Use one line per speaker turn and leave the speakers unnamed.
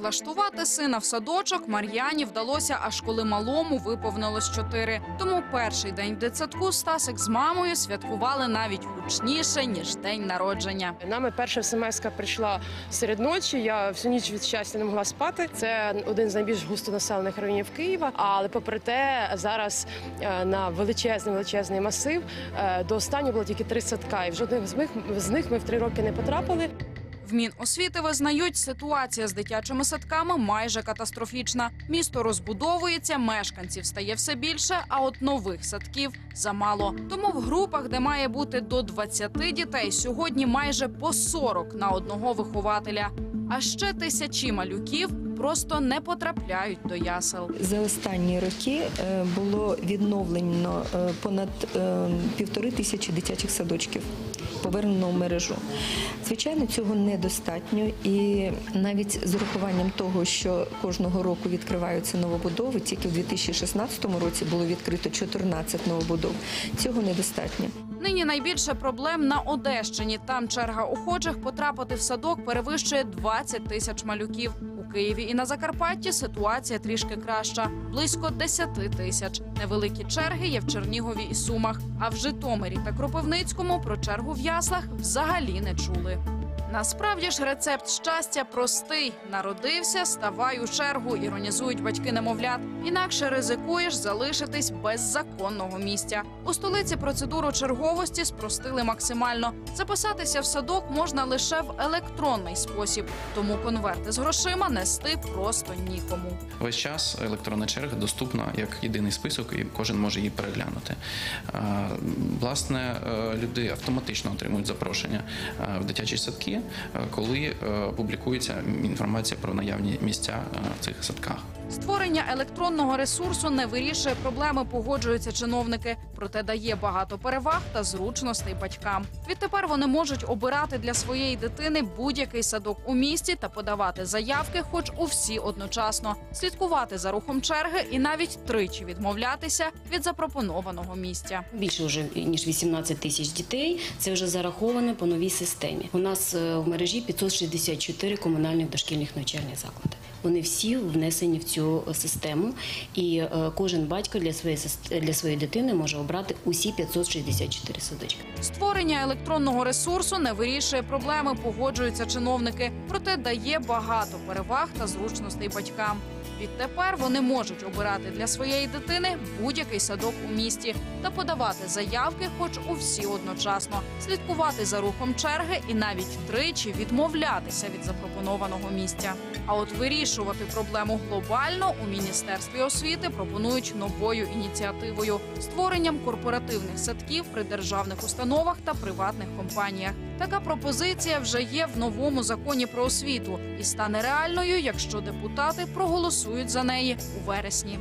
Влаштувати сина в садочок Мар'яні вдалося аж коли малому виповнилось чотири. Тому перший день в дитсадку Стасик з мамою святкували навіть гучніше ніж день народження.
Нами перша смс прийшла серед ночі. Я всю ніч від щастя не могла спати. Це один з найбільш густонаселених районів Києва. Але попри те, зараз е, на величезний величезний масив е, до останнього було тільки три садка, і в жодних з них з них ми в три роки не потрапили.
В Міносвіти визнають, ситуація з дитячими садками майже катастрофічна. Місто розбудовується, мешканців стає все більше, а от нових садків замало. Тому в групах, де має бути до 20 дітей, сьогодні майже по 40 на одного вихователя. А ще тисячі малюків просто не потрапляють до ясел.
За останні роки е, було відновлено е, понад е, півтори тисячі дитячих садочків, повернено в мережу. Звичайно, цього недостатньо, і навіть з урахуванням того, що кожного року відкриваються новобудови, тільки в 2016 році було відкрито 14 новобудов. Цього недостатньо.
Нині найбільше проблем на Одещині. Там черга охочих потрапити в садок перевищує 20 тисяч малюків. Києві і на Закарпатті ситуація трішки краща близько 10 тисяч. Невеликі черги є в Чернігові і Сумах. А в Житомирі та Кропивницькому про чергу в яслах взагалі не чули. Насправді ж рецепт щастя простий: народився, ставай у чергу, іронізують батьки немовлят. Інакше ризикуєш залишитись без законного місця. У столиці процедуру черговості спростили максимально. Записатися в садок можна лише в електронний спосіб, тому конверти з грошима нести просто нікому.
Весь час електронна черга доступна як єдиний список, і кожен може її переглянути. Власне, е, люди автоматично отримують запрошення е, в дитячі садки, е, коли е, публікується інформація про наявні місця е, в цих садках.
Створення електронного ресурсу не вирішує проблеми, погоджуються чиновники, проте дає багато переваг та зручностей батькам. Відтепер вони можуть обирати для своєї дитини будь-який садок у місті та подавати заявки, хоч у всі одночасно, слідкувати за рухом черги і навіть тричі відмовлятися від запропонованого місця.
Більше вже ніж 18 тисяч дітей. Це вже зараховано по новій системі. У нас е, в мережі 564 комунальних дошкільних навчальних заклади. Вони всі внесені в цю систему, і е, кожен батько для своєї для своєї дитини може обрати усі 564 садочки.
Створення електронного ресурсу не вирішує проблеми, погоджуються чиновники, проте дає багато переваг та зручностей батькам. Відтепер вони можуть обирати для своєї дитини будь-який садок у місті та подавати заявки, хоч у всі одночасно, слідкувати за рухом черги і навіть тричі відмовлятися від запропонованого місця. А от вирішувати проблему глобально у міністерстві освіти пропонують новою ініціативою створенням корпоративних садків при державних установах та приватних компаніях. Така пропозиція вже є в новому законі про освіту і стане реальною, якщо депутати проголосують за неї у вересні.